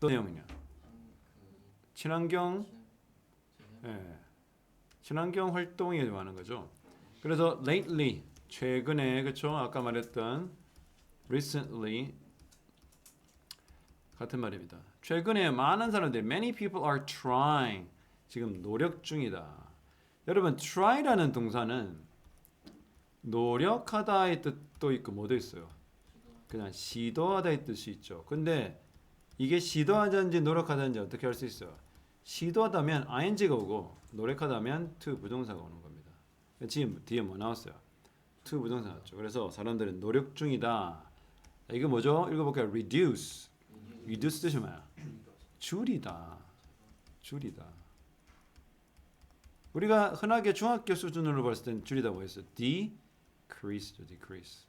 어떤 내용이냐? 친환경 예. 친환경 활동에 많은 거죠. 그래서 lately 최근에 그렇죠? 아까 말했던 recently 같은 말입니다. 최근에 많은 사람들이 many people are trying 지금 노력 중이다. 여러분 try라는 동사는 노력하다의 뜻도 있고 뭐도 있어요. 그냥 시도하다의 뜻이 있죠. 근데 이게 시도하든지 노력하든지 어떻게 할 수 있어요? 시도하다면 ing가 오고 노력하다면 to 부동사가 오는 겁니다. 지금 뒤에 뭐 나왔어요? to 부동사 나왔죠. 그래서 사람들은 노력 중이다. 이거 뭐죠? 읽어볼까요? reduce. reduce 뜻이 뭐야? 줄이다. 줄이다. 우리가 흔하게 중학교 수준으로 봤을 땐 줄이다 뭐였어요? decrease죠, decrease.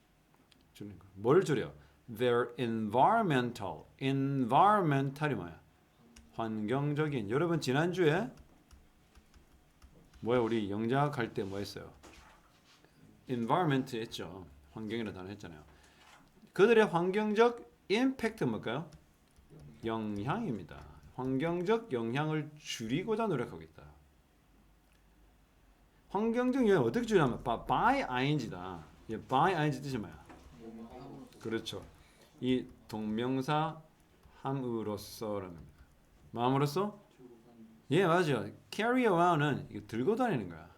줄이는 거. 뭘 줄여? Their environmental, environmental이 뭐야? 환경적인. 여러분 지난주에 뭐야 우리 영작 할때 뭐 했어요? environment 했죠. 환경이라는 단어 했잖아요. 그들의 환경적 임팩트 뭘까요? 영향입니다. 환경적 영향을 줄이고자 노력하고 있다. 환경적 영향 어떻게 줄이냐면 by ing다. 이 by ing 뜻이 뭐야? 그렇죠. 이 동명사 함으로써라는 겁니다. 마음으로써? 예, 맞아요. carry around은 이거 들고 다니는 거야.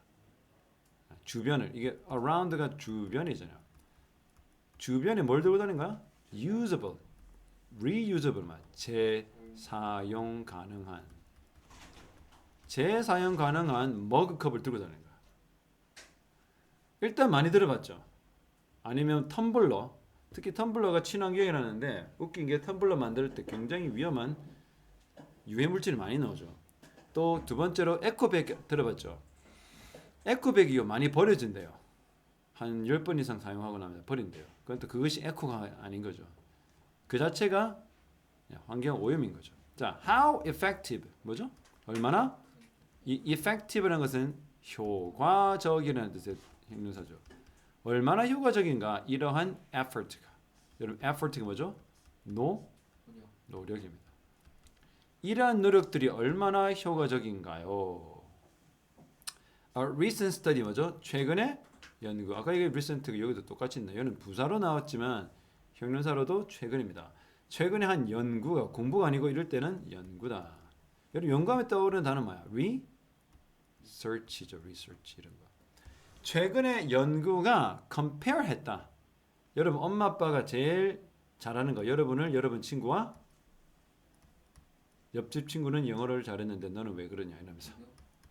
주변을 이게 around가 주변이잖아요. 주변에 뭘 들고 다니는 거야? usable, reusable 말. 재사용 가능한. 재사용 가능한 머그컵을 들고 다니는 거야. 일단 많이 들어봤죠. 아니면 텀블러. 특히 텀블러가 친환경이라는데 웃긴 게 텀블러 만들 때 굉장히 위험한 유해 물질이 많이 나오죠. 또두 번째로 에코백 들어봤죠. 에코백이 많이 버려진대요. 한 10번 이상 사용하고 나면 버린대요. 또 그것이 에코가 아닌 거죠. 그 자체가 환경 오염인 거죠. 자, how effective 뭐죠? 얼마나 이 effective라는 것은 효과적이라는 뜻의 형용사죠. 얼마나 효과적인가 이러한 effort가 여러분 effort가 뭐죠? 노 노력입니다. 이러한 노력들이 얼마나 효과적인가요? A recent study 뭐죠? 최근에 연구. 아까 이게 recent가 여기도 똑같이 있네. 여기는 부사로 나왔지만 형용사로도 최근입니다. 최근에 한 연구가 공부가 아니고 이럴 때는 연구다. 여러분 연구하면 떠오르는 단어 뭐야? research죠. research 이런 거. 최근에 연구가 compare 했다. 여러분 엄마 아빠가 제일 잘하는 거 여러분을 여러분 친구와 옆집 친구는 영어를 잘했는데 너는 왜 그러냐 이러면서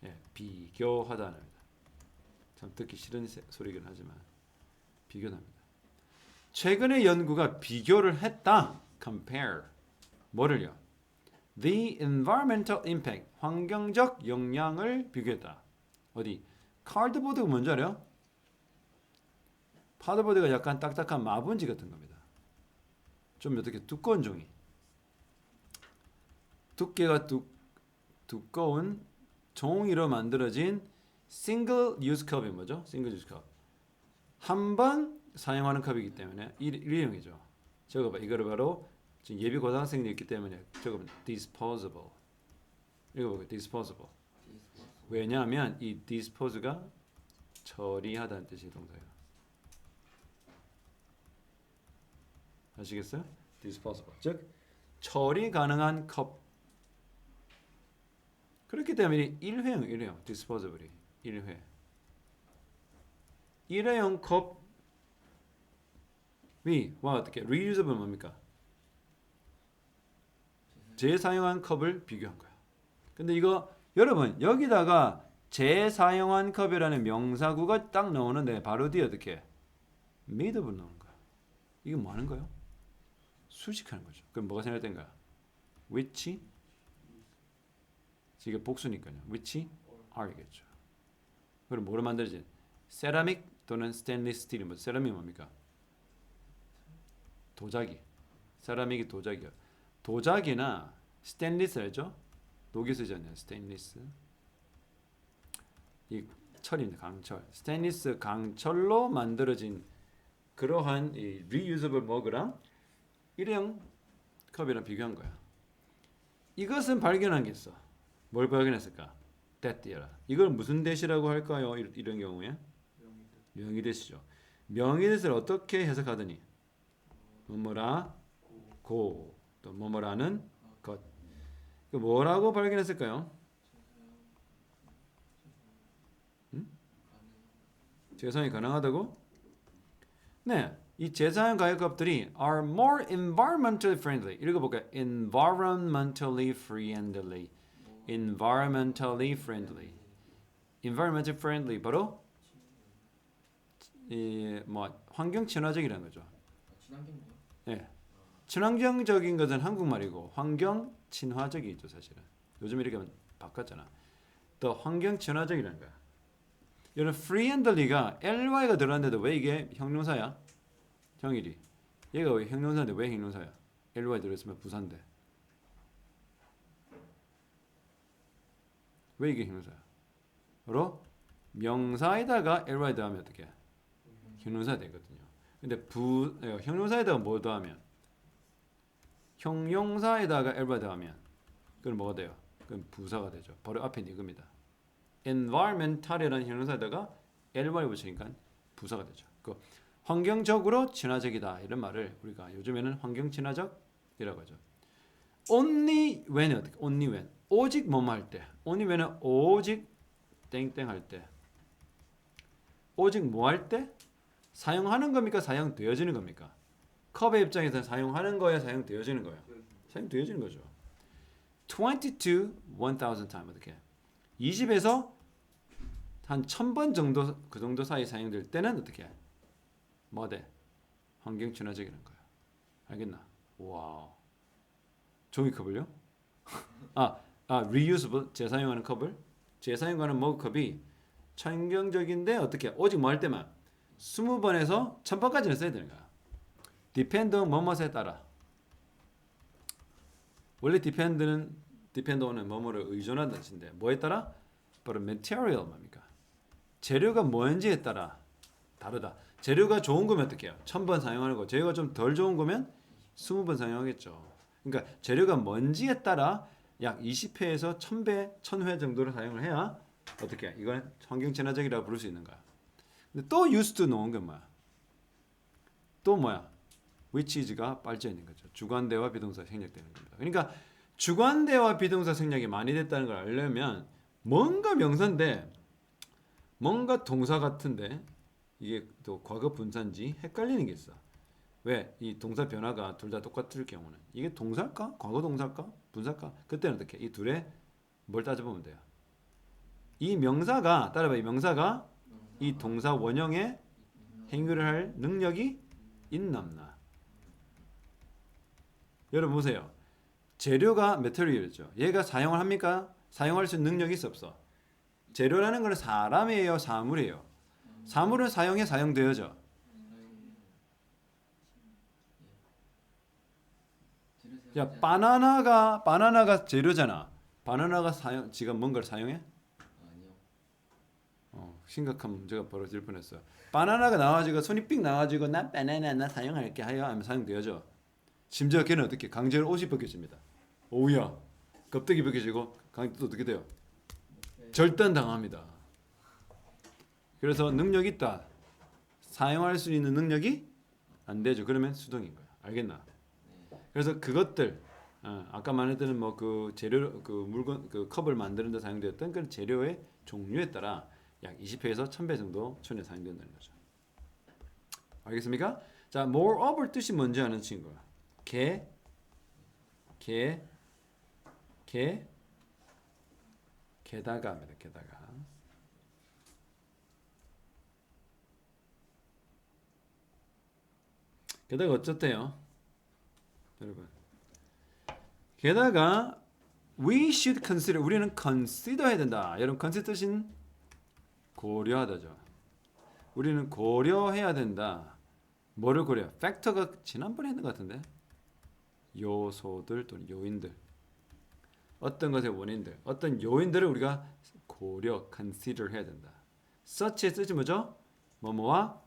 예, 비교하다는 겁니다. 참 듣기 싫은 세- 소리긴 하지만 비교합니다. 최근의 연구가 비교를 했다. compare 뭐를요? The environmental impact 환경적 영향을 비교했다. 어디? 카드보드가 뭔지 알아요? 파드보드가 약간 딱딱한 마분지 같은 겁니다. 좀 어떻게 두꺼운 종이. 두께가 두, 두꺼운 종이로 만들어진 싱글 유즈 컵이 뭐죠? 싱글 유즈 컵. 한 번 사용하는 컵이기 때문에 일, 일회용이죠. 저거 봐. 이거를 바로 지금 예비 고등학생이 있기 때문에 저거 봐. disposable. 읽어볼게요. disposable. 왜냐하면 이 dispose가 처리하다는 뜻의 동사예요. 아시겠어요? disposable. 즉 처리 가능한 컵. 그렇기 때문에 일회용, 일회용, disposable이 일회. 일회용 컵이 와 어떻게 reusable 뭡니까? 재사용한 컵을 비교한 거야. 근데 이거 여러분 여기다가 재사용한 컵이라는 명사구가 딱 나오는데 바로 뒤에 어떻게 made-을 나오는 거야. 이게 뭐 하는 거예요? 수식하는 거죠. 그럼 뭐가 생각된가? which 이게 복수니까요. which are겠죠. 그럼 뭐로 만들어진? 세라믹 또는 스테인리스 스틸이 뭐 세라믹 뭡니까? 도자기. 세라믹이 도자기야. 도자기나 스테인리스 알죠? 녹이 쓰지 않나요? 스테인리스. 이 철입니다. 강철. 스테인리스 강철로 만들어진 그러한 이 reusable 머그랑 일회용 컵이랑 비교한 거야. 이것은 발견한 게 있어. 뭘 발견했을까? that이라. 이걸 무슨 대시라고 할까요? 이- 이런 경우에 명의 대시죠. 명의 대시를 어떻게 해석하더니 뭐뭐라 고 또 뭐뭐라는 것. 그 뭐라고 발견했을까요? 음? 재사용이 가능하다고? 네, 이 재사용 가격값들이 are more environmentally friendly. 읽어볼까요? environmentally friendly. environmentally friendly. environmentally friendly 바로 이뭐 환경 친화적이라는 거죠. 예. 친환경적인 것은 한국말이고 환경 친화적이죠 사실은. 요즘 이렇게 바꿨잖아. 더 환경 친화적이라는 거야. 이런 friendly가 ly가 들어갔는데도 왜 이게 형용사야? 형일이. 얘가 왜 형용사인데 왜 형용사야? ly 들어있으면 부사인데. 왜 이게 형용사야? 바로 명사에다가 ly 더하면 어떻게? 형용사 되거든요. 근데 부 어, 형용사에다가 뭐 더하면 형용사에다가 ly 더하면 그럼 뭐가 돼요? 그럼 부사가 되죠. 바로 앞에 이겁니다. environmental이라는 형용사에다가 ly 붙이니까 부사가 되죠. 그 환경적으로 친화적이다 이런 말을 우리가 요즘에는 환경 친화적이라고 하죠. only when이 어떻게? only when 오직 뭐뭐 할 때. only when은 오직 땡땡 할 때. 오직 뭐 할 때? 사용하는 겁니까? 사용되어지는 겁니까? 컵의 입장에서는 사용하는 거야, 사용되어지는 거야. 사용되어지는 거죠. 20 to 1000 time 어떻게? 20에서 한 1000번 정도 그 정도 사이 사용될 때는 어떻게? 뭐 돼? 환경 친화적이라는 거야. 알겠나? 와. 종이컵을요? 아, 아, reusable 재사용하는 컵을 재사용하는 머그컵이 환경적인데 어떻게? 오직 뭐 할 때만 20번에서 1000번까지는 써야 되는 거야. Depend on 뭐뭐에 따라. 원래 depend는 depend on은 뭐뭐를 의존한다는 뜻인데 뭐에 따라? 바로 material 뭡니까? 재료가 뭔지에 따라 다르다. 재료가 좋은 거면 어떻게 해요? 1000번 사용하는 거. 재료가 좀 덜 좋은 거면 20번 사용하겠죠. 그러니까 재료가 뭔지에 따라 약 20회에서 1000배, 1000회 정도를 사용을 해야 어떻게 해? 이건 환경 친화적이라고 부를 수 있는 거야. 근데 또 used 놓은 건 뭐야? 또 뭐야? Which is가 빠져 있는 거죠. 주관대와 비동사 생략되는 겁니다. 그러니까 주관대와 비동사 생략이 많이 됐다는 걸 알려면 뭔가 명사인데 뭔가 동사 같은데 이게 또 과거 분사인지 헷갈리는 게 있어. 왜? 이 동사 변화가 둘 다 똑같을 경우는 이게 동사일까? 과거 동사일까? 분사일까? 그때는 어떻게? 이 둘의 뭘 따져보면 돼요. 이 명사가 따라봐 이 명사가 이 동사 원형의 행위를 할 능력이 있나 없나? 여러분 보세요. 재료가 메테리얼이죠. 얘가 사용을 합니까? 사용할 수 있는 능력이 있어 없어? 재료라는 거는 사람이에요, 사물이에요. 사물은 사용해 사용되어져. 야, 바나나가 바나나가 재료잖아. 바나나가 사용 지가 뭔가를 사용해? 어, 심각한 문제가 벌어질 뻔했어요. 바나나가 나와가지고 손이 삑 나와가지고 나 바나나 나 사용할게 하여 하면 사용되어져. 심지어 걔는 어떻게 강제로 옷이 벗겨집니다. 오우야 껍데기 벗겨지고 강제로 어떻게 돼요? 절단 당합니다. 그래서 능력 있다. 사용할 수 있는 능력이 안 되죠. 그러면 수동인 거야. 알겠나? 그래서 그것들 어, 아까 말했던 뭐 그 재료 그 물건 그 컵을 만드는 데 사용되었던 그 재료의 종류에 따라 약 20회에서 1000배 정도 천에 사용된다는 거죠. 알겠습니까? 자, moreover 뜻이 뭔지 아는 친구. 개, 개, 개, 게다가입니다. 게다가. 게다가 어쨌대요? 여러분. 게다가 we should consider 우리는 consider 해야 된다. 여러분 consider 뜻은 고려하다죠. 우리는 고려해야 된다. 뭐를 고려? 팩터가 지난번에 했는 것 같은데 요소들 또는 요인들 어떤 것의 원인들 어떤 요인들을 우리가 고려 consider 해야 된다. such의 뜻이 뭐죠? 뭐뭐와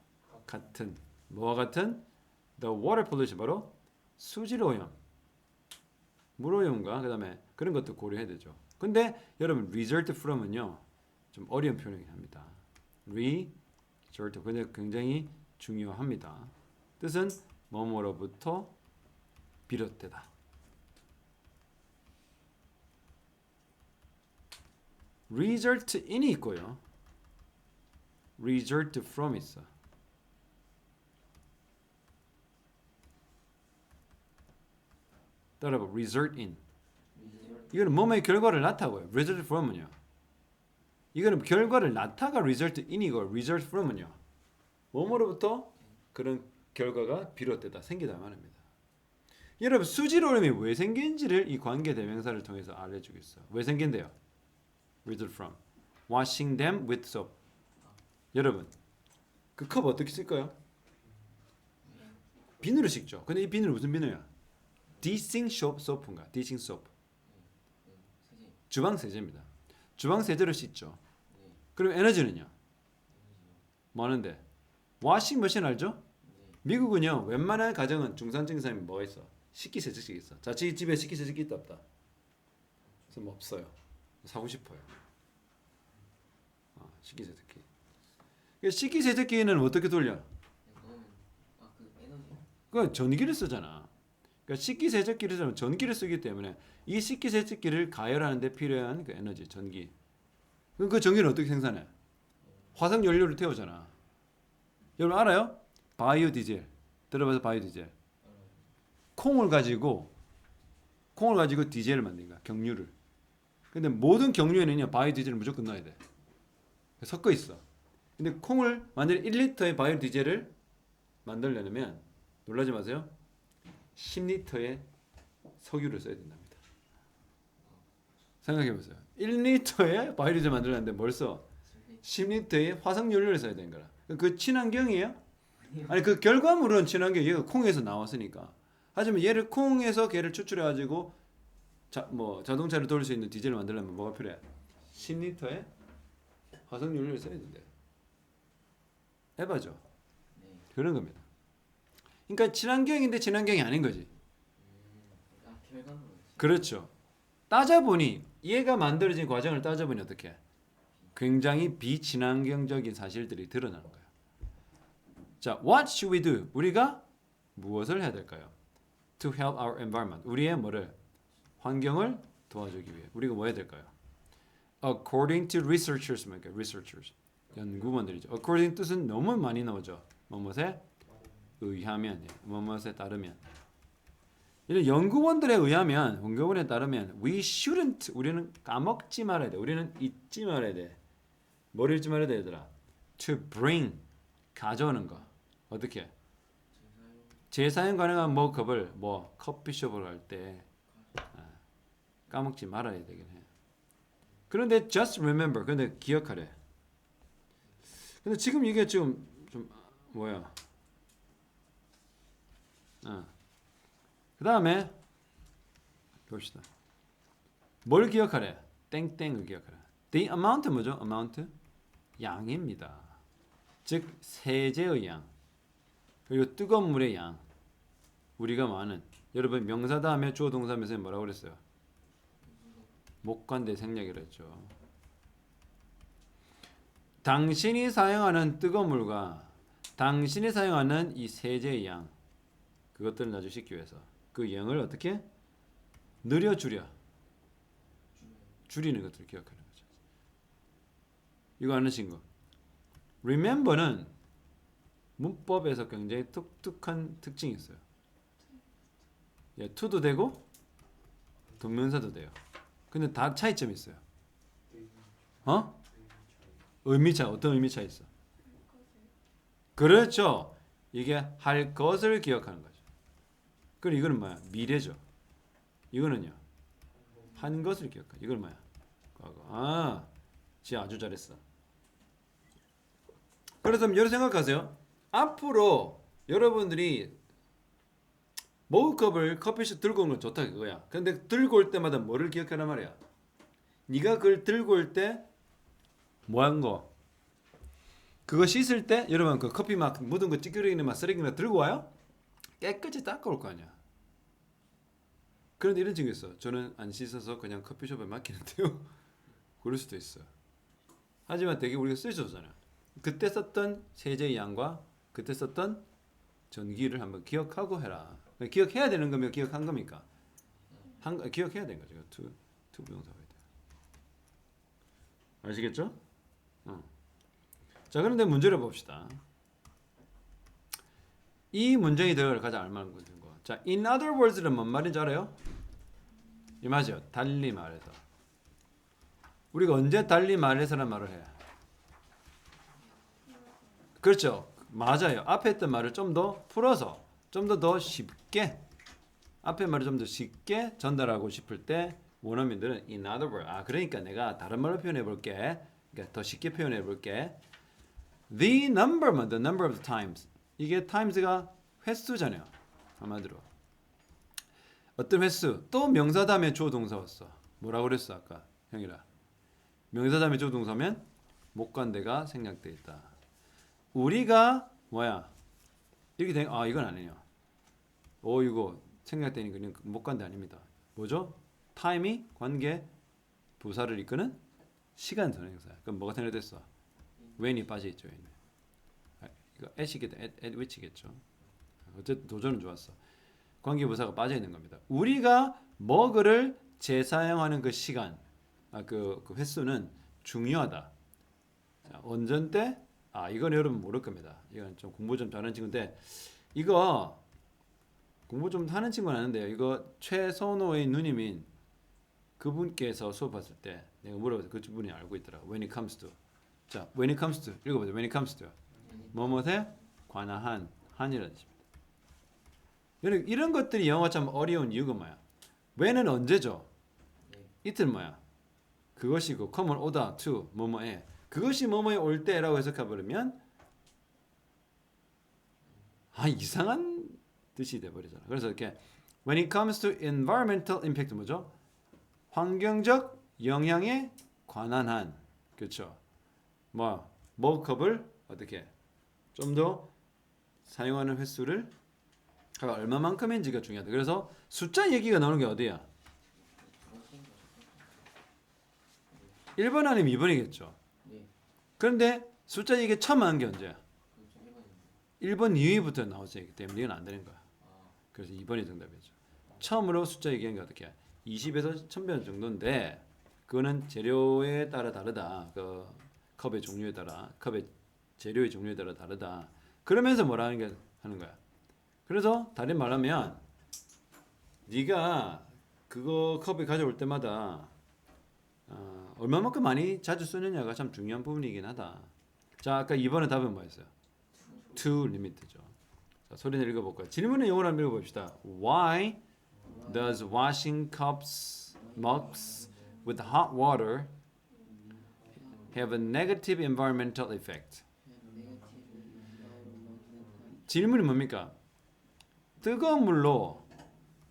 같은 뭐와 같은 the water pollution 바로 수질 오염 물어용과 그다음에 그런 것도 고려해야 되죠. 근데 여러분 result from은요 좀 어려운 표현이긴 합니다. result 근데 굉장히 중요합니다. 뜻은 뭐뭐로부터 비롯되다. result in이 있고요. result 있어. 따라봐. result. 이거는 뭐뭐의 결과를 나타고요. result from은요. 이거는 결과를 나타가 result in이고 result from은요. 뭐뭐로부터 그런 결과가 비롯되다 생기다 말입니다. 여러분 수지로름이 왜 생긴지를 이 관계 대명사를 통해서 알려주겠어. 왜 생긴대요? result from. washing them with soap. 여러분 그 컵 어떻게 쓸까요? 비누로 씻죠. 근데 이 비누는 무슨 비누야? 디싱 소프 소프인가? 디싱 소프. 주방 세제입니다. 주방 세제로 씻죠. 그럼 에너지는요? 많은데 와싱 머신 알죠? 미국은요 웬만한 가정은 중산층 사람이 뭐 있어? 식기세척기 있어. 자, 지 집에 식기세척기 있다 없다? 그래서 뭐 없어요. 사고 싶어요. 어, 식기세척기. 그 식기세척기는 어떻게 돌려? 그 전기를 쓰잖아. 그러니까 식기세척기를 쓰면 전기를 쓰기 때문에 이 식기세척기를 가열하는데 필요한 그 에너지, 전기. 그럼 그 전기는 어떻게 생산해? 화석 연료를 태우잖아. 여러분 알아요? 바이오 디젤. 들어봐서 바이오 디젤. 콩을 가지고 콩을 가지고 디젤을 만든 거야. 경유를. 근데 모든 경유에는요 바이오 디젤을 무조건 넣어야 돼. 섞어 있어. 근데 콩을 만약에 1리터의 바이오 디젤을 만들려면 놀라지 마세요. 10리터의 석유를 써야 된답니다. 생각해 보세요. 1리터의 바이오 디젤 만들려는데 뭘 써? 10리터의 화석 연료를 써야 되는 거라. 그 친환경이에요? 아니 그 결과물은 친환경 얘가 콩에서 나왔으니까. 하지만 얘를 콩에서 걔를 추출해 가지고 자 뭐 자동차를 돌릴 수 있는 디젤을 만들려면 뭐가 필요해? 10리터의 화석 연료를 써야 된대. 해봐죠. 네 그런 겁니다. 그러니까 친환경인데 친환경이 아닌 거지. 아 결과물은 그렇죠. 따져보니 얘가 만들어진 과정을 따져보니 어떻게? 굉장히 비친환경적인 사실들이 드러나는 거예요. 자, what should we do? 우리가 무엇을 해야 될까요? To help our environment. 우리의 뭐를 환경을 도와주기 위해 우리가 뭐 해야 될까요? According to researchers, 뭐니까 researchers 연구원들이죠. According 뜻은 너무 많이 나오죠. 뭐뭐에 의하면, 예, 뭐뭐에 따르면. 이런 연구원들에 의하면 연구원에 따르면 we shouldn't 우리는 까먹지 말아야 돼. 우리는 잊지 말아야 돼. 뭘 잊지 말아야 돼, 얘들아? to bring 가져오는 거. 어떻게? 재사용 가능한 뭐 컵을 뭐 커피숍을 갈 때 까먹지 말아야 되긴 해. 그런데 just remember. 근데 기억하래. 근데 지금 이게 지금 좀 뭐야? 어. 그 다음에 봅시다. 뭘 기억하래? 땡땡을 기억하래. The amount 뭐죠? amount 양입니다. 즉 세제의 양 그리고 뜨거운 물의 양 우리가 많은 여러분 명사 다음에 주어 동사 면서 뭐라고 그랬어요? 목관대 생략이라 했죠. 당신이 사용하는 뜨거운 물과 당신이 사용하는 이 세제의 양 그것들을 낮추기 위해서 그 양을 어떻게 느려 줄여 줄이는 것들을 기억하는 거죠. 이거 아는 친구. remember는 문법에서 굉장히 독특한 특징이 있어요. 예, to도 되고 동명사도 돼요. 근데 다 차이점이 있어요. 어? 의미 차 어떤 의미 차 있어? 그렇죠. 이게 할 것을 기억하는 거죠. 그리고 이거는 뭐야? 미래죠. 이거는요. 한 것을 기억하. 이걸 뭐야? 과거. 아, 지 아주 잘했어. 그래서 여러분 생각하세요. 앞으로 여러분들이 머그컵을 커피숍 들고 오는 건 좋다 그거야. 근데 들고 올 때마다 뭐를 기억하란 말이야. 네가 그걸 들고 올 때 뭐 한 거? 그거 씻을 때 여러분 그 커피 막 묻은 거 찌끄러기는 막 쓰레기나 들고 와요? 깨끗이 닦아 올 거 아니야. 그런데 이런 친구 있어. 저는 안 씻어서 그냥 커피숍에 맡기는데요. 그럴 수도 있어. 하지만 되게 우리가 쓰여줬잖아. 그때 썼던 세제의 양과 그때 썼던 전기를 한번 기억하고 해라. 기억해야 되는 거면 기억한 겁니까? 한 기억해야 되는 거죠. 투 투 부정사가 돼. 아시겠죠? 어. 자 그런데 문제를 봅시다. 이 문장이 들어갈 가장 알만한 거. 자, in other words는 뭔 말인지 알아요? 이 말이죠. 달리 말해서. 우리가 언제 달리 말해서란 말을 해? 그렇죠. 맞아요. 앞에 했던 말을 좀 더 풀어서 좀더더 쉽게 앞에 말을 좀 더 쉽게 전달하고 싶을 때 원어민들은 in other words. 아, 그러니까 내가 다른 말로 표현해 볼게. 그러니까 더 쉽게 표현해 볼게. The number만 the number of times. 이게 times가 횟수잖아요. 한마디로. 어떤 횟수 또 명사 다음에 주어 동사 왔어. 뭐라고 그랬어 아까 형이라. 명사 다음에 주어 동사면 목관대가 생략돼 있다. 우리가 뭐야? 이렇게 된, 아 이건 아니에요. 오 이거 생략되는 거는 목관대 아닙니다. 뭐죠? 타임이 관계 부사를 이끄는 시간 전행사. 그럼 뭐가 생략됐어? when이 빠져 있죠. 얘는. 아, 이거 at이겠다. at, at which겠죠. 어쨌든 도전은 좋았어. 관계 부사가 빠져 있는 겁니다. 우리가 먹을 재사용하는 그 시간, 아, 그, 그 횟수는 중요하다. 자, 원전 때, 아 이건 여러분 모를 겁니다. 이건 좀 공부 좀 잘하는 친구인데 이거 공부 좀 하는 친구는 아는데요. 이거 최선호의 누님인 그분께서 수업했을 때 내가 물어봤을 때 그분이 알고 있더라고. When it comes to. 자, when it comes to 읽어보세요. When it comes to 뭐뭐에 관한 한이라는 뜻입니다. 여러분 이런 것들이 영어 참 어려운 이유가 뭐야? when은 언제죠? 네. 이틀 뭐야? 그것이고 come은 오다 to 뭐뭐에 그것이 뭐뭐에 올 때라고 해석해 버리면 아 이상한 뜻이 돼 버리잖아. 그래서 이렇게 when it comes to environmental impact 뭐죠? 환경적 영향에 관한 한 그렇죠. 뭐 머그컵을 어떻게 좀 더 사용하는 횟수를 얼마만큼인지가 중요하다. 그래서 숫자 얘기가 나오는 게 어디야? 중학생 거죠. 1번 아니면 2번이겠죠. 네. 그런데 숫자 얘기 처음 하는 게 언제야? 그럼 좀 일반인데. 1번 이후부터 나오기 때문에 이건 안 되는 거야. 아, 그래서 2번이 정답이죠. 처음으로 숫자 얘기한 게 어떻게? 20에서 1000배 정도인데 그거는 재료에 따라 다르다. 그 컵의 종류에 따라 컵의 재료의 종류에 따라 다르다. 그러면서 뭐라는 게 하는 거야. 그래서 다른 말하면 네가 그거 컵을 가져올 때마다 어, 얼마만큼 많이 자주 쓰느냐가 참 중요한 부분이긴 하다. 자, 아까 2번의 답은 뭐였어요? to limit죠. 자, 소리를 읽어볼까요? 질문의 영어로 한번 읽어봅시다. Why does washing cups, mugs with hot water have a negative environmental effect? 질문이 뭡니까? 뜨거운 물로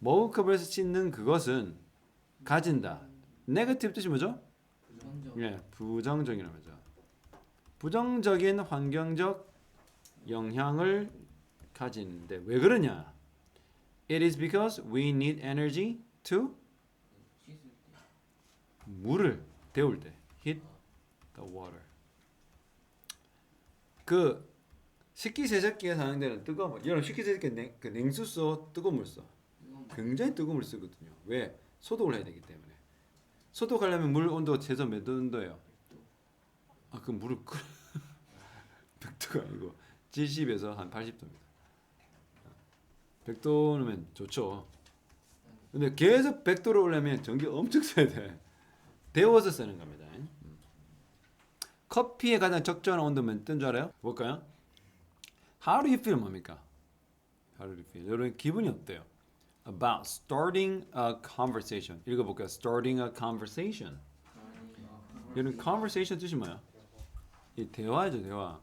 머그컵을 씻는 그것은 가진다. 네거티브 뜻이 뭐죠? 부정적. 예, 부정적이라는 거죠. 부정적인 환경적 영향을 가지는데 왜 그러냐? It is because we need energy to. 물을 데울 때 heat the water. 그 식기세척기가 사는 데는 뜨거운 물. 여러분 식기세척기 냉, 그 냉수 써 뜨거운 물 써. 굉장히 뜨거운 물 쓰거든요. 왜? 소독을 해야 되기 때문에. 소독하려면 물 온도 최소 몇 온도예요? 아, 그 물을 끓 100도가 아니고 70에서 한 80도입니다. 100도면 좋죠. 근데 계속 100도로 올려면 전기 엄청 써야 돼. 데워서 쓰는 겁니다. 음. 커피의 가장 적절한 온도면 어떤 줄 알아요? 볼까요? How do you feel 뭡니까? How do you feel? 여러분 기분이 어때요? About starting a conversation. 읽어볼까요? Starting a conversation. 아, 여러분 conversation 뜻이 뭐야? 이 대화죠 대화.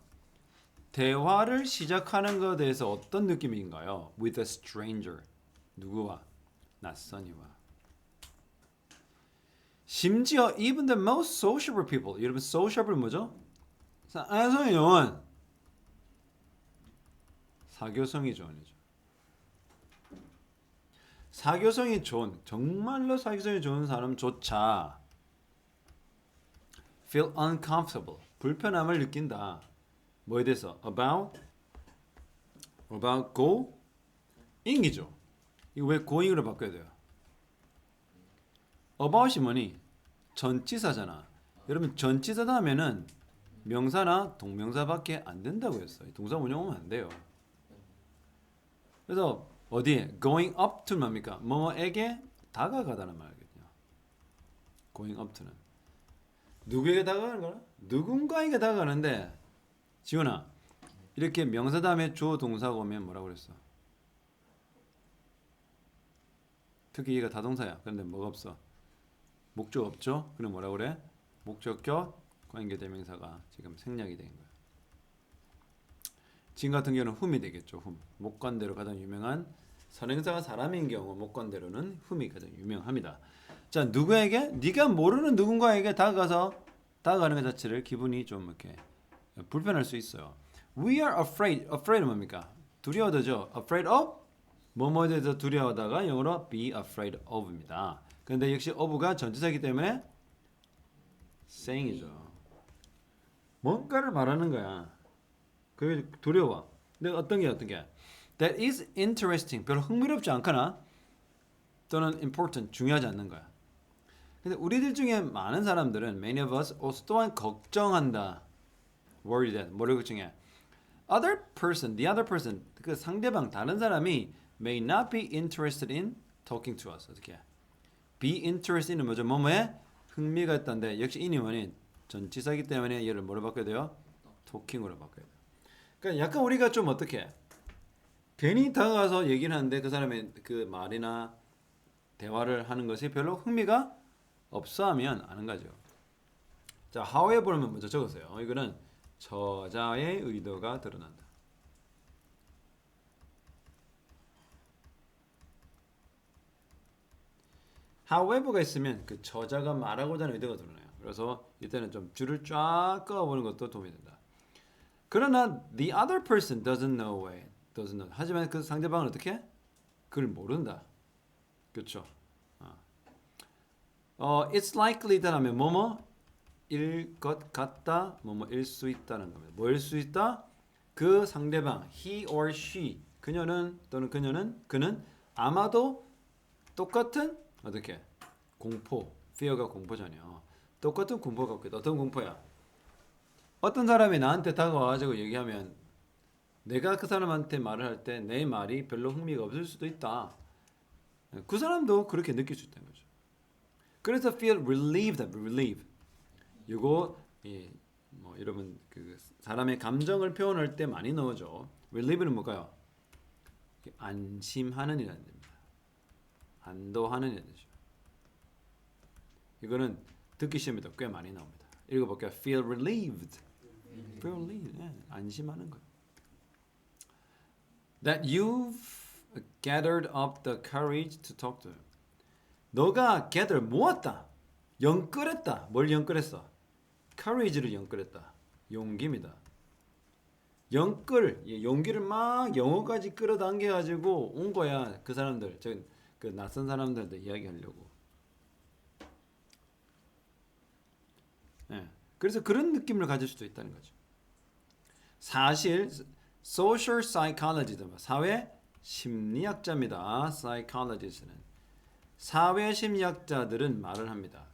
대화를 시작하는 것에 대해서 어떤 느낌인가요? With a stranger. 누구와? 낯선이와. 심지어 even the most sociable people. 여러분 sociable 뭐죠? 사교성이 좋은. 사교성이 좋은. 사교성이 좋은 정말로 사교성이 좋은 사람조차 feel uncomfortable 불편함을 느낀다. 뭐에 대해서 about about go ing이죠. 이거 왜 going으로 바꿔야 돼요? about이 뭐니? 전치사잖아. 여러분 전치사 다음에는 명사나 동명사밖에 안 된다고 했어요. 동사 운용하면 안 돼요. 그래서 어디에 going up to 뭡니까? 뭐뭐에게 다가가다는 말이거든요. going up to는 누구에게 다가가는 거야? 누군가에게 다가가는데 지훈아 이렇게 명사 다음에 주어 동사가 오면 뭐라고 그랬어? 특히 얘가 다동사야. 그런데 뭐가 없어? 목적 없죠? 그럼 뭐라 그래? 목적격 관계대명사가 지금 생략이 된 거야. 지금 같은 경우는 훔이 되겠죠. 훔. 목관대로 가장 유명한 선행사가 사람인 경우 목관대로는 훔이 가장 유명합니다. 자 누구에게 네가 모르는 누군가에게 다가가서 다가가는 것 자체를 기분이 좀 이렇게 불편할 수 있어요. We are afraid. afraid은 뭡니까? 두려워하죠. afraid of 뭐뭐에 대해서 두려워하다가 영어로 be afraid of입니다. 그런데 역시 of가 전치사이기 때문에 saying이죠. 뭔가를 말하는 거야. 그게 두려워. 근데 어떤 게 어떤 게? That is interesting. 별로 흥미롭지 않거나 또는 important 중요하지 않는 거야. 근데 우리들 중에 많은 사람들은 many of us 또한 걱정한다. Worried that 뭐를 걱정해? Other person, the other person 그 상대방 다른 사람이 may not be interested in talking to us. 어떻게? be interested in은 뭐죠? 뭐뭐에 흥미가 있다는데 역시 뭐니? 전치사기 때문에 얘를 뭐로 바꿔야 돼요? talking으로 바꿔야 돼요. 그러니까 약간 우리가 좀 어떻게 괜히 다가가서 얘기를 하는데 그 사람의 그 말이나 대화를 하는 것이 별로 흥미가 없어 하면 아는 거죠. 자, however는 먼저 적으세요. 이거는 저자의 의도가 드러난다. however가 있으면 그 저자가 말하고자 하는 의도가 드러나요. 그래서 이때는 좀 줄을 쫙 그어보는 것도 도움이 된다. 그러나 the other person doesn't know way, doesn't know. 하지만 그 상대방은 어떻게? 그걸 모른다. 그렇죠. 어, 어 it's likely that하면 뭐뭐 일 것 같다, 뭐뭐일 수 있다는 겁니다. 뭐일 수 있다? 그 상대방, he or she, 그녀는 또는 그녀는 그는 아마도 똑같은 어떻게 공포, fear가 공포잖아요. 똑같은 공포가 없겠다. 어떤 공포야? 어떤 사람이 나한테 다가와가지고 얘기하면 내가 그 사람한테 말을 할 때 내 말이 별로 흥미가 없을 수도 있다. 그 사람도 그렇게 느낄 수 있다는 거죠. 그래서 feel relieved, relieve. 이거 예, 뭐 여러분 그 사람의 감정을 표현할 때 많이 넣어줘. relieve는 뭘까요? 안심하는 이라는 뜻입니다. 안도하는 이라는 뜻이죠. 이거는 듣기 시험에도 꽤 많이 나옵니다. 읽어볼게요. feel relieved. feel relieved. 예, 안심하는 거예요. That you've gathered up the courage to talk to. 너가 gather 모았다. 영끌했다. 뭘 영끌했어? Courage를 영끌했다. 용기입니다. 영끌, 예, 용기를 막 영어까지 끌어당겨 가지고 온 거야. 그 사람들, 저그 낯선 사람들한테 이야기하려고. 예. 그래서 그런 느낌을 가질 수도 있다는 거죠. 사실 social psychologist 사회 심리학자입니다. psychologist는 사회 심리학자들은 말을 합니다.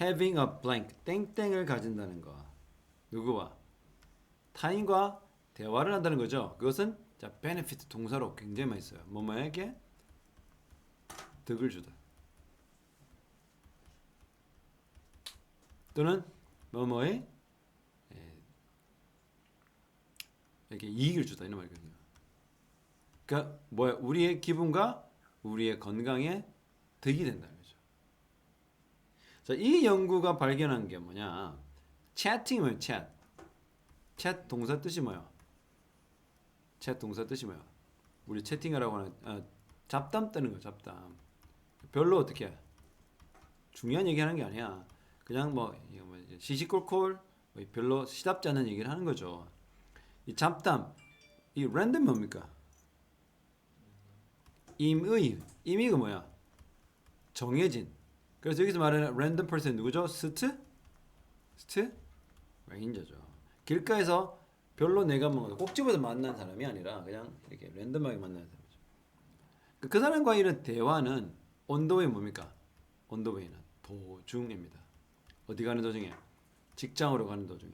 Having a blank 땡땡을 가진다는 거. 누구와 타인과 대화를 한다는 거죠. 그것은 자 benefit 동사로 굉장히 많이 써요. 뭐뭐에게 득을 주다. 또는 뭐뭐에 예, 이렇게 이익을 주다 이런 말이거든요. 그러니까 뭐야 우리의 기분과 우리의 건강에 득이 거죠. 자, 이 연구가 발견한 게 뭐냐? 채팅이면 챗. 챗 동사 뜻이 뭐야? 챗 동사 뜻이 뭐야? 우리 채팅하라고 하는 어, 잡담 뜨는 거 잡담. 별로 어떻게 해? 중요한 얘기하는 게 아니야. 그냥 뭐, 뭐 시시콜콜 뭐 별로 시답지 않은 얘기를 하는 거죠. 이 잡담 이 랜덤 뭡니까? 임의 임의가 뭐야? 정해진. 그래서 여기서 말하는 random person 누구죠? 스트? 스트? 레인저죠. 길가에서 별로 내가 뭔가 꼭 집어서 만난 사람이 아니라 그냥 이렇게 랜덤하게 만나는 사람이죠. 그- 그 사람과 이런 대화는 온도웨이 뭡니까? 온도웨이는 도중입니다. 어디 가는 도중에? 직장으로 가는 도중에.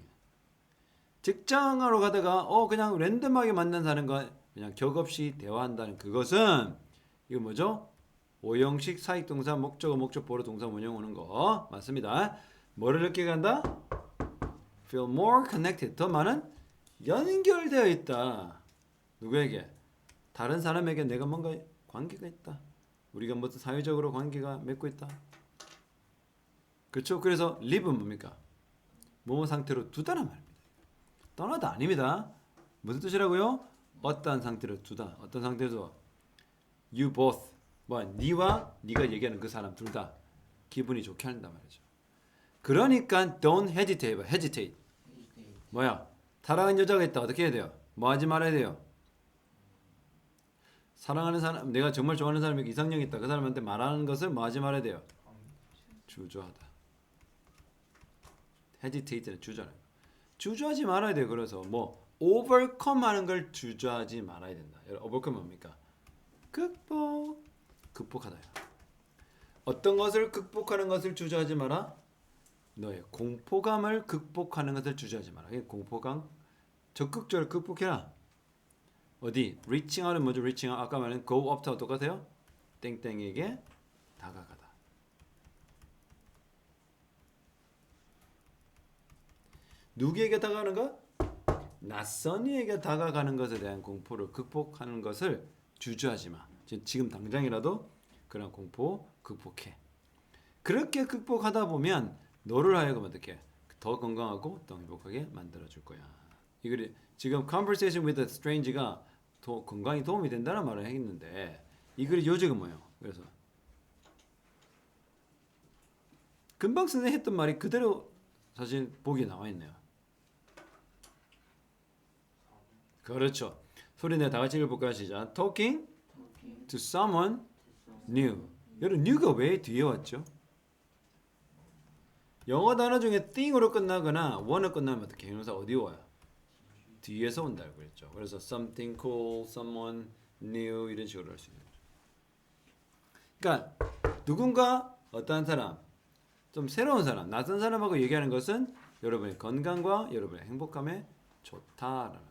직장으로 가다가 어 그냥 랜덤하게 만난 사람과 그냥 격 없이 대화한다는 그것은 이거 뭐죠? 오형식 사익 동사 목적어 목적보로 동사 원형 오는 거 맞습니다. 뭐를 느끼게 한다? feel more connected 더 많은 연결되어 있다. 누구에게? 다른 사람에게 내가 뭔가 관계가 있다. 우리가 무슨 사회적으로 관계가 맺고 있다. 그렇죠? 그래서 live는 뭡니까? 뭐뭐 상태로 두다란 말입니다. 떠나다 아닙니다. 무슨 뜻이라고요? 어떠한 상태로 두다. 어떤 상태에서 you both 뭐 니와 네가 얘기하는 그 사람 둘 다 기분이 좋게 한단 말이죠. 그러니까 don't hesitate, 봐. hesitate. 뭐야? 사랑하는 여자가 있다. 어떻게 해야 돼요? 뭐 하지 말아야 돼요? 사랑하는 사람, 내가 정말 좋아하는 사람이 이상형이 있다. 그 사람한테 말하는 것을 뭐 하지 말아야 돼요? 주저하다. hesitate는 주저하는 거. 주저하지 말아야 돼요. 그래서 뭐 overcome 하는 걸 주저하지 말아야 된다. overcome 뭡니까? 극복. 극복하다요. 어떤 것을 극복하는 것을 주저하지 마라. 너의 공포감을 극복하는 것을 주저하지 마라. 공포감 적극적으로 극복해라. 어디 reaching out은 뭐죠? reaching out 아까 말한 go up와 똑같아요. 땡땡에게 다가가다. 누구에게 다가가는가? 낯선 이에게 다가가는 것에 대한 공포를 극복하는 것을 주저하지 마. 지금- 당장이라도 그런 공포 극복해. 그렇게 극복하다 보면 너를 하여금 어떻게 더 건강하고 더 행복하게 만들어 줄 거야. 이글이 지금 conversation with a strange가 더 건강에 도움이 된다는 말을 했는데 이 글의 요지가 뭐예요? 그래서 금방 선생 했던 말이 그대로 사실 보기에 나와 있네요. 그렇죠. 소리 내다 같이 읽어볼까요? 시작. Talking to someone new. 여러분 new가 왜 뒤에 왔죠? 영어 단어 중에 thing으로 끝나거나 one으로 끝나면 어떻게 형용사 어디 와요? 뒤에서 온다고 그랬죠. 그래서 something cool, someone new 이런 식으로 할 수 있는 거죠. 그러니까 누군가 어떠한 사람, 좀 새로운 사람, 낯선 사람하고 얘기하는 것은 여러분의 건강과 여러분의 행복감에 좋다라는